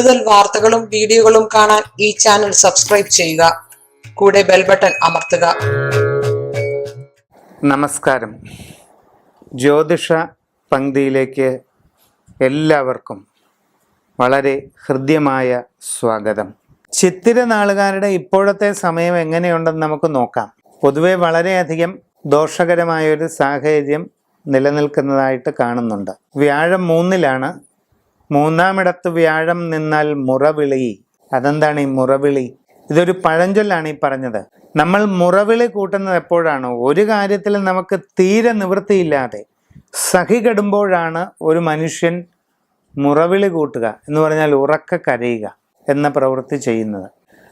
കൂടുതൽ വാർത്തകളും വീഡിയോകളും കാണാൻ ഈ ചാനൽ സബ്സ്ക്രൈബ് ചെയ്യുക. കൂടെ ബെൽ ബട്ടൺ അമർത്തുക. നമസ്കാരം. ജ്യോതിഷ പങ്ക്തിയിലേക്ക് എല്ലാവർക്കും വളരെ ഹൃദ്യമായ സ്വാഗതം. ചിത്തിര നാളുകാരുടെ ഇപ്പോഴത്തെ സമയം എങ്ങനെയുണ്ടെന്ന് നമുക്ക് നോക്കാം. പൊതുവെ വളരെയധികം ദോഷകരമായ ഒരു സാഹചര്യം നിലനിൽക്കുന്നതായിട്ട് കാണുന്നുണ്ട്. വ്യാഴം മൂന്നിലാണ് മൂന്നാമിടത്ത് വ്യാഴം നിന്നാൽ മുറവിളി. അതെന്താണ് ഈ മുറവിളി? ഇതൊരു പഴഞ്ചൊല്ലാണ് ഈ പറഞ്ഞത്. നമ്മൾ മുറവിളി കൂട്ടുന്നത് എപ്പോഴാണ്? ഒരു കാര്യത്തിൽ നമുക്ക് തീരെ നിവൃത്തിയില്ലാതെ സഹി കെടുമ്പോഴാണ് ഒരു മനുഷ്യൻ മുറവിളി കൂട്ടുക എന്ന് പറഞ്ഞാൽ ഉറക്ക കരയുക എന്ന പ്രവൃത്തി ചെയ്യുന്നത്.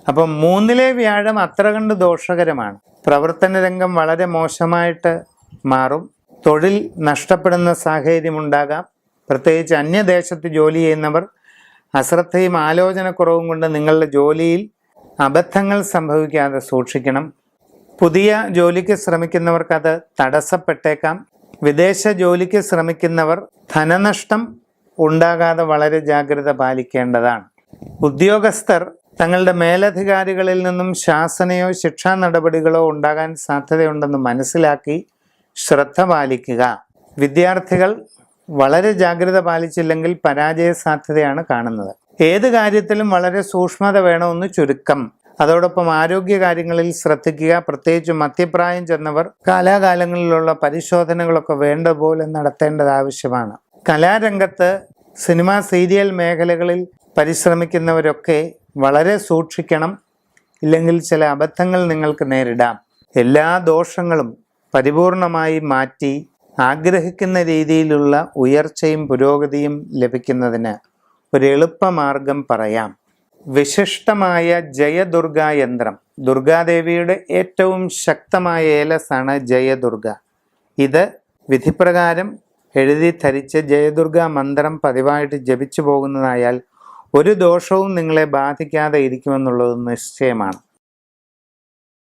അപ്പം മൂന്നിലെ വ്യാഴം അത്ര കണ്ട് ദോഷകരമാണ്. പ്രവർത്തന രംഗം വളരെ മോശമായിട്ട് മാറും. തൊഴിൽ നഷ്ടപ്പെടുന്ന സാഹചര്യമുണ്ടാകാം പ്രത്യേകിച്ച് അന്യദേശത്ത് ജോലി ചെയ്യുന്നവർ അശ്രദ്ധയും ആലോചനക്കുറവും കൊണ്ട് നിങ്ങളുടെ ജോലിയിൽ അബദ്ധങ്ങൾ സംഭവിക്കാതെ സൂക്ഷിക്കണം. പുതിയ ജോലിക്ക് ശ്രമിക്കുന്നവർക്ക് അത് തടസ്സപ്പെട്ടേക്കാം. വിദേശ ജോലിക്ക് ശ്രമിക്കുന്നവർ ധനനഷ്ടം ഉണ്ടാകാതെ വളരെ ജാഗ്രത പാലിക്കേണ്ടതാണ്. ഉദ്യോഗസ്ഥർ തങ്ങളുടെ മേലധികാരികളിൽ നിന്നും ശാസനയോ ശിക്ഷാ നടപടികളോ ഉണ്ടാകാൻ സാധ്യതയുണ്ടെന്ന് മനസ്സിലാക്കി ശ്രദ്ധ പാലിക്കുക. വിദ്യാർത്ഥികൾ വളരെ ജാഗ്രത പാലിച്ചില്ലെങ്കിൽ പരാജയ സാധ്യതയാണ് കാണുന്നത്. ഏത് കാര്യത്തിലും വളരെ സൂക്ഷ്മത വേണമെന്ന് ചുരുക്കം. അതോടൊപ്പം ആരോഗ്യ കാര്യങ്ങളിൽ ശ്രദ്ധിക്കുക പ്രത്യേകിച്ച് മധ്യപ്രായം ചെന്നവർ കാലാകാലങ്ങളിലുള്ള പരിശോധനകളൊക്കെ വേണ്ട പോലെ നടത്തേണ്ടത് ആവശ്യമാണ്. കലാരംഗത്ത് സിനിമ സീരിയൽ മേഖലകളിൽ പരിശ്രമിക്കുന്നവരൊക്കെ വളരെ സൂക്ഷിക്കണം. ഇല്ലെങ്കിൽ ചില അബദ്ധങ്ങൾ നിങ്ങൾക്ക് നേരിടാം. എല്ലാ ദോഷങ്ങളും പരിപൂർണമായി മാറ്റി ആഗ്രഹിക്കുന്ന രീതിയിലുള്ള ഉയർച്ചയും പുരോഗതിയും ലഭിക്കുന്നതിന് ഒരു എളുപ്പമാർഗം പറയാം. വിശിഷ്ടമായ ജയദുർഗ യന്ത്രം. ദുർഗാദേവിയുടെ ഏറ്റവും ശക്തമായ ഏലസാണ് ജയദുർഗ. ഇത് വിധിപ്രകാരം എഴുതി ധരിച്ച് ജയദുർഗ മന്ത്രം പതിവായിട്ട് ജപിച്ചു പോകുന്നതായാൽ ഒരു ദോഷവും നിങ്ങളെ ബാധിക്കാതെ ഇരിക്കുമെന്നുള്ളത് നിശ്ചയമാണ്.